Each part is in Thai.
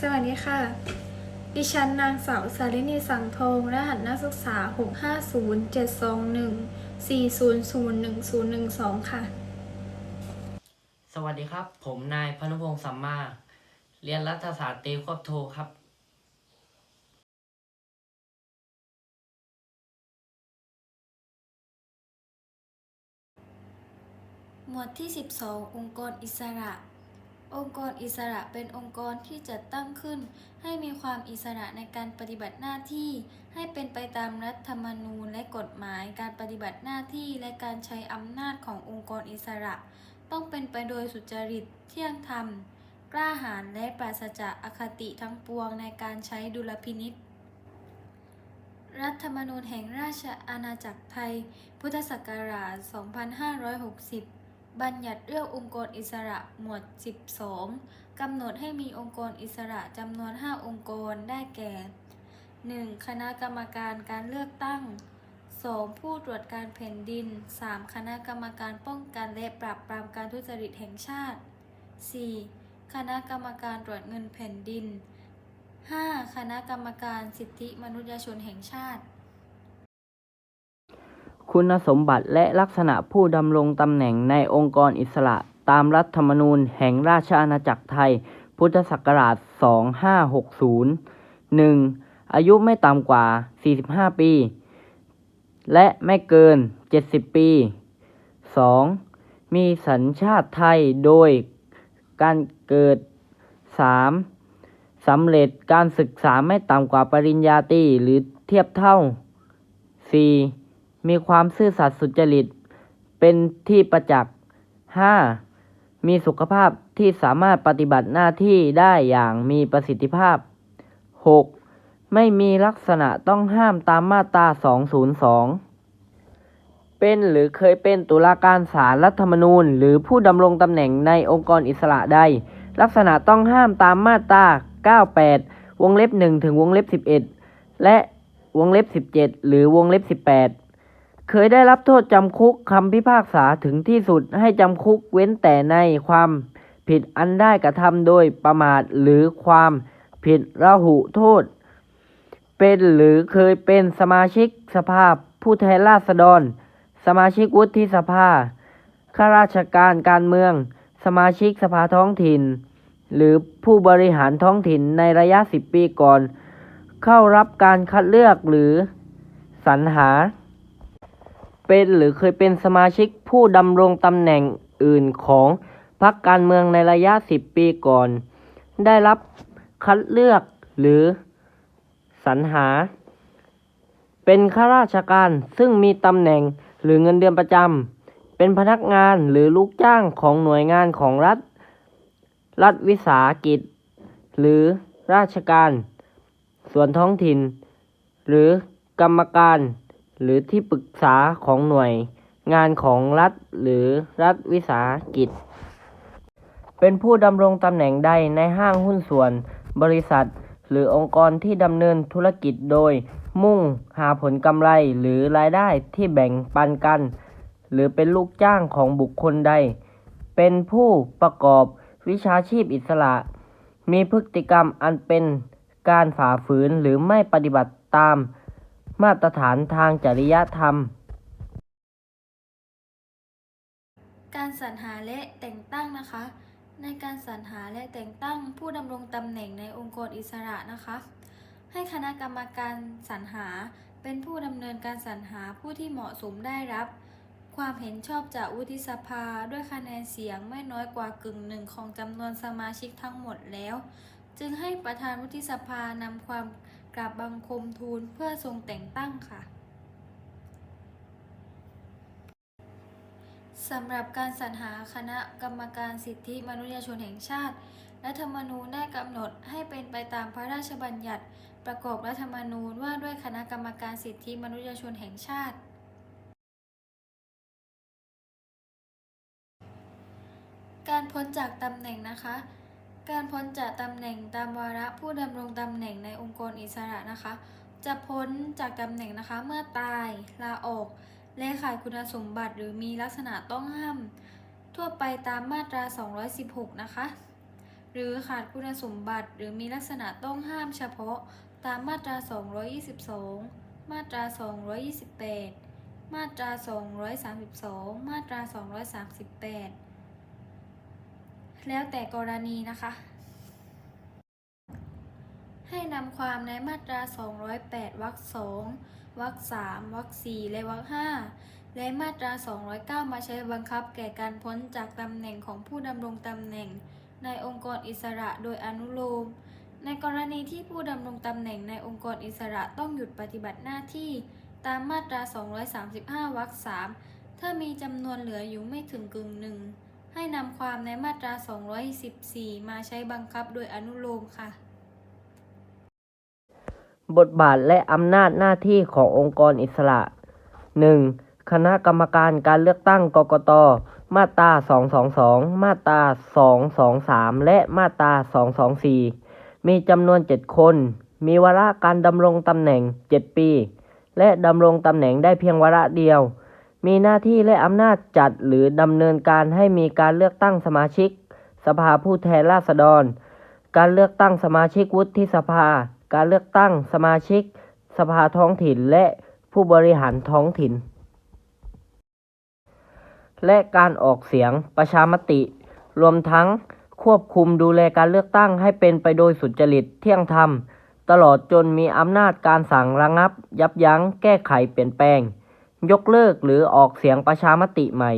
สวัสดีค่ะ ดิฉันนางสาวสารินีสังทองรหัสนักศึกษา 650-721-4001-012 ค่ะ สวัสดีครับ ผมนายพานุพงศ์สัมมา เรียนรัฐศาสตร์ตรีควบโทครับหมวดที่ 12 องค์กรอิสระ องค์กรอิสระเป็นองค์กรที่จัดตั้งขึ้น ให้มีความอิสระในการปฏิบัติหน้าที่ ให้เป็นไปตามรัฐธรรมนูญและกฎหมายการปฏิบัติหน้าที่และการใช้อำนาจขององค์กรอิสระ ต้องเป็นไปโดยสุจริตเที่ยงธรรม กล้าหาญและปราศจากอคติทั้งปวงในการใช้ดุลพินิษรัฐธรรมนูญแห่งราชอาณาจักรไทย พุทธศักราช 2560 บัญญัติเรื่ององค์กรอิสระหมวด 12 กำหนดให้มีองค์กรอิสระจำนวน 5 องค์กรได้แก่ 1. คณะกรรมการการเลือกตั้ง 2. ผู้ตรวจการแผ่นดิน 3. คณะกรรมการป้องกันและปราบปรามการทุจริตแห่งชาติ 4. คณะกรรมการตรวจเงินแผ่นดิน 5. คณะกรรมการสิทธิมนุษยชนแห่งชาติ คุณสมบัติและลักษณะผู้ดำรงตำแหน่งในองค์กรอิสระตามรัฐธรรมนูญแห่งราชอาณาจักรไทย พุทธศักราช 2560 1. อายุไม่ต่ำกว่า 45 ปี และไม่เกิน 70 ปี 2. มีสัญชาติไทยโดยการเกิด 3. สำเร็จการศึกษาไม่ต่ำกว่าปริญญาตรีหรือเทียบเท่า 4. มีความซื่อสัตย์สุจริต เป็นที่ประจักษ์ 5. มีสุขภาพที่สามารถปฏิบัติหน้าที่ได้อย่างมีประสิทธิภาพ 6. ไม่มีลักษณะต้องห้ามตามมาตรา 202 เป็นหรือเคยเป็นตุลาการศาลรัฐธรรมนูญ หรือผู้ดำรงตำแหน่งในองค์กรอิสระใด ลักษณะต้องห้ามตามมาตรา 98 วงเล็บ 1 ถึงวงเล็บ 11 และวงเล็บ 17 หรือวงเล็บ 18 เคยได้รับโทษจำคุกคำพิพากษาถึงที่สุดให้จำคุกเว้นแต่ในความผิดอันได้กระทำโดยประมาทหรือความผิดระหุโทษ เป็นหรือเคยเป็นสมาชิกสภาผู้แทนราษฎร สมาชิกวุฒิสภาข้าราชการการเมือง สมาชิกสภาท้องถิ่น หรือผู้บริหารท้องถิ่นในระยะ 10 ปีก่อน เข้ารับการคัดเลือกหรือสรรหา เป็นหรือเคยเป็นสมาชิกผู้ดำรงตำแหน่งอื่นของพรรคการเมืองในระยะ 10 ปีก่อน ได้รับคัดเลือกหรือสรรหา เป็นข้าราชการซึ่งมีตำแหน่งหรือเงินเดือนประจำ เป็นพนักงานหรือลูกจ้างของหน่วยงานของรัฐ รัฐวิสาหกิจ หรือราชการ ส่วนท้องถิ่น หรือกรรมการ หรือที่ปรึกษาของหน่วยงานของรัฐหรือรัฐวิสาหกิจ เป็นผู้ดำรงตำแหน่งใดในห้างหุ้นส่วน บริษัท หรือองค์กรที่ดำเนินธุรกิจโดย มุ่งหาผลกำไรหรือรายได้ที่แบ่งปันกัน หรือเป็นลูกจ้างของบุคคลใด เป็นผู้ประกอบวิชาชีพอิสระ มีพฤติกรรมอันเป็นการฝ่าฝืนหรือไม่ปฏิบัติตาม มาตรฐานทางจริยธรรม การสรรหาและแต่งตั้งนะคะ ในการสรรหาและแต่งตั้งผู้ดำรงตำแหน่งในองค์กรอิสระนะคะ ให้คณะกรรมการสรรหาเป็นผู้ดำเนินการสรรหาผู้ที่เหมาะสมได้รับ ความเห็นชอบจากวุฒิสภาด้วยคะแนนเสียงไม่น้อยกว่ากึ่งหนึ่งของจำนวนสมาชิกทั้งหมดแล้ว จึงให้ประธานวุฒิสภานำความ กราบบังคมทูลเพื่อทรงแต่งตั้งค่ะสำหรับการสรรหาคณะกรรมการสิทธิมนุษยชนแห่งชาติ รัฐธรรมนูญได้กำหนดให้เป็นไปตามพระราชบัญญัติ ประกอบรัฐธรรมนูญว่าด้วยคณะกรรมการสิทธิมนุษยชนแห่งชาติ การพ้นจากตำแหน่งนะคะ การพ้นจากตำแหน่งตามวาระผู้ดำรงตำแหน่งในองค์กรอิสระนะคะ จะพ้นจากตำแหน่งนะคะเมื่อตายลาออกและขาดคุณสมบัติหรือมีลักษณะต้องห้าม ทั่วไปตามมาตรา 216 นะคะ หรือขาดคุณสมบัติหรือมีลักษณะต้องห้ามเฉพาะตามมาตรา 222 มาตรา 228 มาตรา 232 มาตรา 238 แล้วแต่กรณีนะคะ ให้นำความในมาตรา 208วรรค2วรรค3วรรค4และวรรค5และมาตรา 209 มาใช้บังคับแก่การพ้นจากตำแหน่งของผู้ดำรงตำแหน่ง ในองค์กรอิสระโดยอนุโลม ในกรณีที่ผู้ดำรงตำแหน่งในองค์กรอิสระต้องหยุดปฏิบัติหน้าที่ ตามมาตรา 235 วรรค 3 ถ้ามีจำนวนเหลืออยู่ไม่ถึงกึ่งหนึ่ง ให้นำความในมาตรา 214 มาใช้บังคับโดยอนุโลมค่ะ บทบาทและอำนาจหน้าที่ขององค์กรอิสระ 1. คณะกรรมการการเลือกตั้งกกต มาตรา 222 มาตรา 223 และมาตรา 224 มีจำนวน 7 คน มีวาระการดำรงตำแหน่ง 7 ปี และดำรงตำแหน่งได้เพียงวาระเดียว มีหน้าที่และอำนาจจัดหรือดำเนินการให้มีการเลือกตั้งสมาชิก สภาผู้แทนราษฎร การเลือกตั้งสมาชิกวุฒิสภา การเลือกตั้งสมาชิก สภาท้องถิ่นและผู้บริหารท้องถิ่น และการออกเสียงประชามติ รวมทั้งควบคุมดูแลการเลือกตั้งให้เป็นไปโดยสุจริตเที่ยงธรรม ตลอดจนมีอำนาจการสั่งระงับ ยับยั้งแก้ไขเปลี่ยนแปลง ยกเลิกหรือออกเสียงประชามติใหม่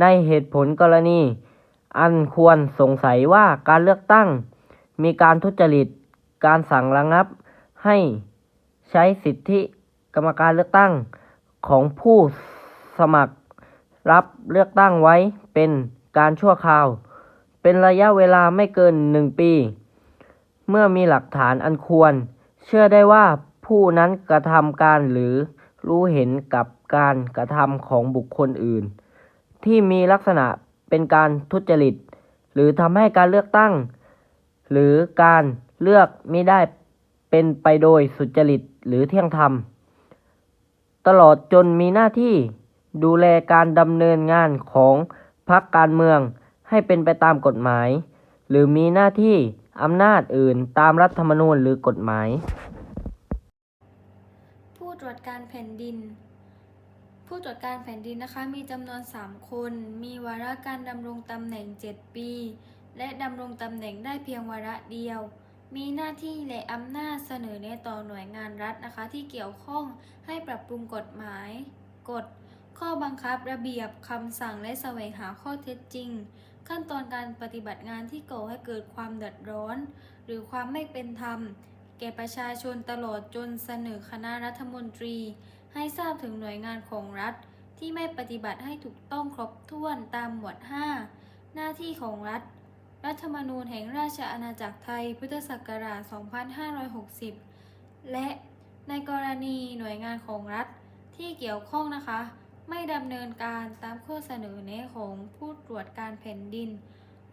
ในเหตุผลกรณี อันควรสงสัยว่าการเลือกตั้ง มีการทุจริต การสั่งระงับ ให้ใช้สิทธิกรรมการเลือกตั้งของผู้สมัครรับเลือกตั้งไว้เป็นการชั่วคราว เป็นระยะเวลาไม่เกินหนึ่งปี เมื่อมีหลักฐานอันควร เชื่อได้ว่าผู้นั้นกระทำการหรือ รู้เห็นกับการกระทำของบุคคลอื่น ที่มีลักษณะเป็นการทุจริต หรือทำให้การเลือกตั้ง หรือการเลือกไม่ได้เป็นไปโดยสุจริตหรือเที่ยงธรรม ตลอดจนมีหน้าที่ดูแลการดำเนินงานของพรรคการเมืองให้เป็นไปตามกฎหมาย หรือมีหน้าที่อำนาจอื่นตามรัฐธรรมนูญหรือกฎหมาย รวจการแผ่นดิน ผู้ตรวจการแผ่นดินนะคะมีจำนวน 3 คน มีวาระการดำรงตำแหน่ง 7 ปี และดำรงตำแหน่งได้เพียงวาระเดียว มีหน้าที่และอำนาจเสนอแนะต่อหน่วยงานรัฐนะคะ ที่เกี่ยวข้องให้ปรับปรุงกฎหมาย กฎ ข้อบังคับระเบียบคำสั่งและแสวงหาข้อเท็จจริง ขั้นตอนการปฏิบัติงานที่ก่อให้เกิดความเดือดร้อน หรือความไม่เป็นธรรม แก่ประชาชนตลอดจนเสนอคณะรัฐมนตรี ให้ทราบถึงหน่วยงานของรัฐที่ไม่ปฏิบัติให้ถูกต้องครบถ้วนตามหมวด 5 หน้าที่ของรัฐ รัฐธรรมนูญแห่งราชอาณาจักรไทย พุทธศักราช 2560 และในกรณีหน่วยงานของรัฐที่เกี่ยวข้องนะคะ ไม่ดำเนินการตามข้อเสนอแนะของผู้ตรวจการแผ่นดิน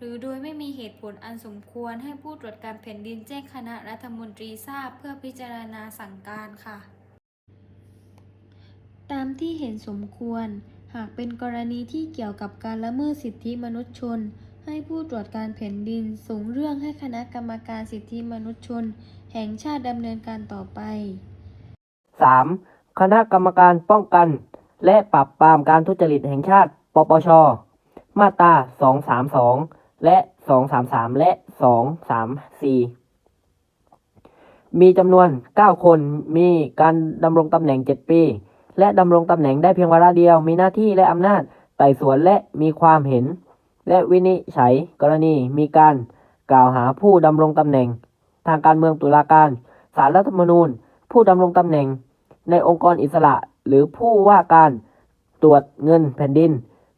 รือโดยไม่มีเหตุผลอันสมควรให้ผู้ตรวจการแผ่นดินแจ้งคณะรัฐมนตรีทราบเพื่อพิจารณาสั่งการค่ะ ตามที่เห็นสมควร หากเป็นกรณีที่เกี่ยวกับการละเมิดสิทธิมนุษยชน ให้ผู้ตรวจการแผ่นดินส่งเรื่องให้คณะกรรมการสิทธิมนุษยชน แห่งชาติดำเนินการต่อไป 3. คณะกรรมการป้องกัน และปราบปรามการทุจริตแห่งชาติ ปปช มาตรา 232 และ233และ234มีจำนวน9คน มีการดำรงตำแหน่ง7ปี และดำรงตำแหน่งได้เพียงวาระเดียว มีหน้าที่และอำนาจไต่สวนและมีความเห็น และวินิจฉัยกรณีมีการกล่าวหาผู้ดำรงตำแหน่ง ทางการเมืองตุลาการศาลรัฐธรรมนูญ ผู้ดำรงตำแหน่ง ในองค์กรอิสระหรือผู้ว่าการตรวจเงินแผ่นดิน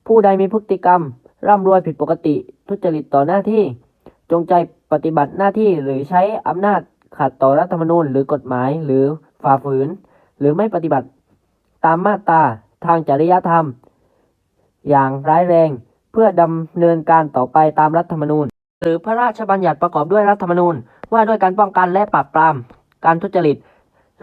ผู้ใดมีพฤติกรรม ร่ำรวยผิดปกติ ทุจริตต่อหน้าที่ จงใจปฏิบัติหน้าที่หรือใช้อำนาจขัดต่อรัฐธรรมนูญหรือกฎหมายหรือฝ่าฝืน หรือไม่ปฏิบัติตามมาตราทางจริยธรรม อย่างร้ายแรง เพื่อดำเนินการต่อไปตามรัฐธรรมนูญ หรือพระราชบัญญัติประกอบด้วยรัฐธรรมนูญ ว่าด้วยการป้องกันและปราบปราม การทุจริต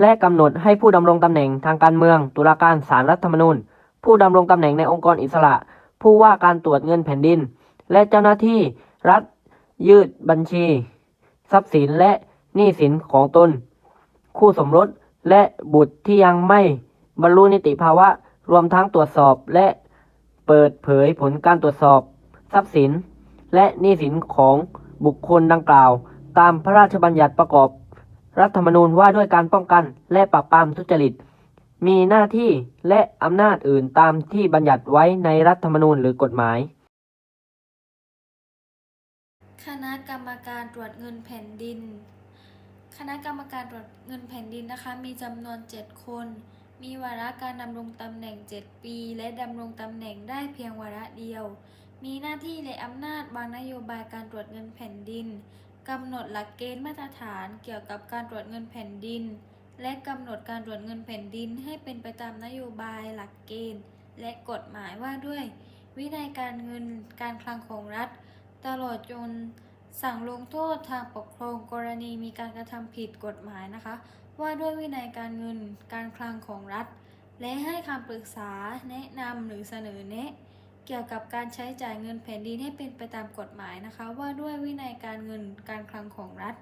และกำหนดให้ผู้ดำรงตำแหน่งทางการเมือง ตุลาการศาลรัฐธรรมนูญ ผู้ดำรงตำแหน่งในองค์กรอิสระ ผู้ว่าการตรวจเงินแผ่นดิน และเจ้าหน้าที่รัฐยืดบัญชี ทรัพย์สินและหนี้สินของตน คู่สมรสและบุตรที่ยังไม่บรรลุนิติภาวะรวมทั้งตรวจสอบและเปิดเผยผลการตรวจสอบ ทรัพย์สิน และหนี้สินของบุคคลดังกล่าว ตามพระราชบัญญัติประกอบ รัฐธรรมนูญว่าด้วยการป้องกันและปราบปรามทุจริต มีหน้าที่และอำนาจอื่นตามที่บัญญัติไว้ในรัฐธรรมนูญหรือกฎหมาย คณะกรรมการตรวจเงินแผ่นดิน คณะกรรมการตรวจเงินแผ่นดินนะคะ มีจำนวน 7 คน มีวาระการดำรงตำแหน่ง 7 ปี และดำรงตำแหน่งได้เพียงวาระเดียว มีหน้าที่และอำนาจวางนโยบายการตรวจเงินแผ่นดินกำหนดหลักเกณฑ์มาตรฐานเกี่ยวกับการตรวจเงินแผ่นดิน และกำหนดการตรวจเงินแผ่นดินให้เป็นไปตามนโยบายหลักเกณฑ์ และกฎหมายว่าด้วย วินัยการเงินการคลังของรัฐ ตลอดจนสั่งลงโทษทางปกครองกรณีมีการกระทำผิดกฎหมายนะคะ ว่าด้วยวินัยการเงินการคลังของรัฐ และให้คำปรึกษาแนะนำหรือเสนอแนะ เกี่ยวกับการใช้จ่ายเงินแผ่นดินให้เป็นไปตามกฎหมายนะคะ ว่าด้วยวินัยการเงินการคลังของรัฐ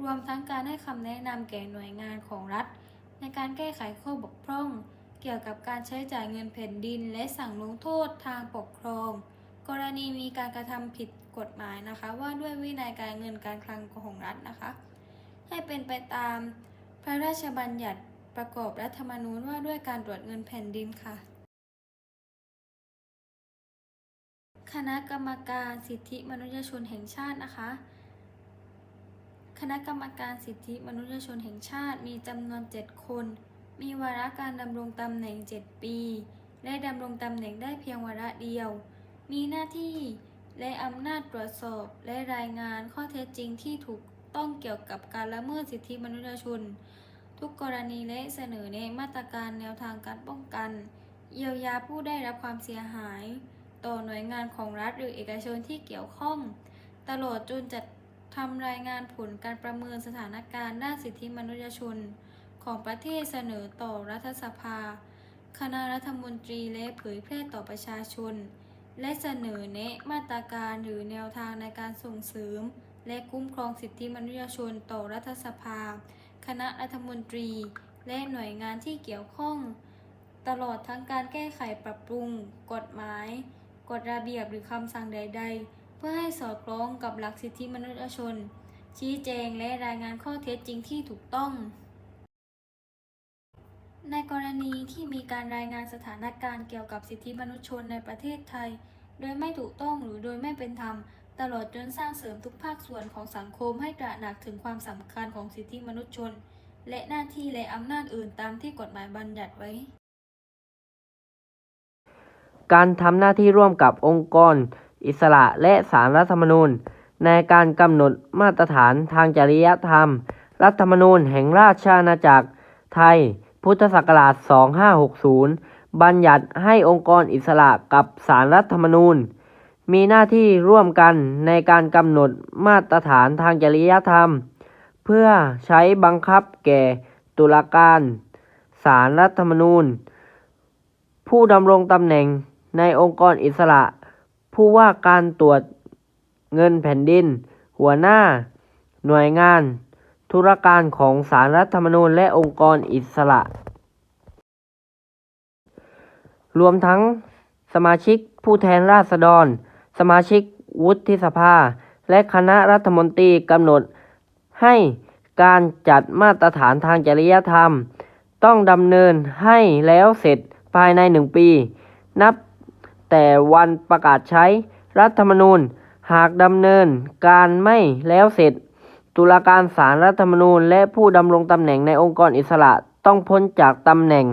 รวมทั้งการให้คำแนะนำแก่หน่วยงานของรัฐ ในการแก้ไขข้อบกพร่อง เกี่ยวกับการใช้จ่ายเงินแผ่นดิน และสั่งลงโทษทางปกครอง กรณีมีการกระทำผิดกฎหมายนะคะ ว่าด้วยวินัยการเงินการคลังของรัฐนะคะ ให้เป็นไปตามพระราชบัญญัติประกอบรัฐธรรมนูญว่าด้วยการตรวจเงินแผ่นดินค่ะ คณะกรรมการสิทธิมนุษยชนแห่งชาตินะคะ คณะกรรมการสิทธิมนุษยชนแห่งชาติมีจำนวน 7 คน มีวาระการดำรงตำแหน่ง 7 ปีและดำรงตำแหน่งได้เพียงวาระเดียว มีหน้าที่และอำนาจตรวจสอบและรายงานข้อเท็จจริงที่ถูกต้องเกี่ยวกับการละเมิดสิทธิมนุษยชน ทุกกรณีและเสนอแนมาตรการแนวทางการป้องกัน เยียวยาผู้ได้รับความเสียหาย ต่อหน่วยงานของรัฐหรือเอกชนที่เกี่ยวข้อง ตลอดจนจัดทำรายงานผลการประเมินสถานการณ์ด้านสิทธิมนุษยชน ของประเทศเสนอต่อรัฐสภา คณะรัฐมนตรีและเผยแพร่ต่อประชาชน และเสนอแนะมาตรการหรือแนวทางในการส่งเสริม และคุ้มครองสิทธิมนุษยชนต่อรัฐสภา คณะรัฐมนตรี และหน่วยงานที่เกี่ยวข้อง ตลอดทั้งการแก้ไขปรับปรุง กฎหมาย กฎระเบียบหรือคำสั่งใด ๆ เพื่อให้สอดคล้องกับหลักสิทธิมนุษยชน ชี้แจงและรายงานข้อเท็จจริงที่ถูกต้อง ในกรณีที่มีการรายงานสถานการณ์เกี่ยวกับสิทธิมนุษยชนในประเทศไทย โดยไม่ถูกต้องหรือโดยไม่เป็นธรรม ตลอดจนสร้างเสริมทุกภาคส่วนของสังคมให้ตระหนักถึงความสำคัญของสิทธิมนุษยชน และหน้าที่และอำนาจอื่นตามที่กฎหมายบัญญัติไว้ การทำหน้าที่ร่วมกับองค์กร อิสระและสารรัฐธรรมนูญ ในการกำหนดมาตรฐานทางจริยธรรม รัฐธรรมนูญแห่งราชอาณาจักรไทย พุทธศักราช 2560 บัญญัติให้องค์กรอิสระกับสารรัฐธรรมนูญ มีหน้าที่ร่วมกันในการกำหนดมาตรฐานทางจริยธรรม เพื่อใช้บังคับแก่ตุลาการสารรัฐธรรมนูญ ผู้ดำรงตำแหน่งในองค์กรอิสระ ผู้ว่าการตรวจเงินแผ่นดิน หัวหน้า หน่วยงาน ธุรการของสารรัฐธรรมนูญและองค์กรอิสระ รวมทั้งสมาชิกผู้แทนราษฎร สมาชิกวุฒิสภา และคณะรัฐมนตรีกำหนด ให้การจัดมาตรฐานทางจริยธรรม ต้องดำเนินให้แล้วเสร็จภายในหนึ่งปี นับแต่วันประกาศใช้รัฐธรรมนูญ หากดำเนินการไม่แล้วเสร็จ ตุลาการศาลรัฐธรรมนูญ และผู้ดำรงตำแหน่งในองค์กรอิสระต้องพ้นจากตำแหน่ง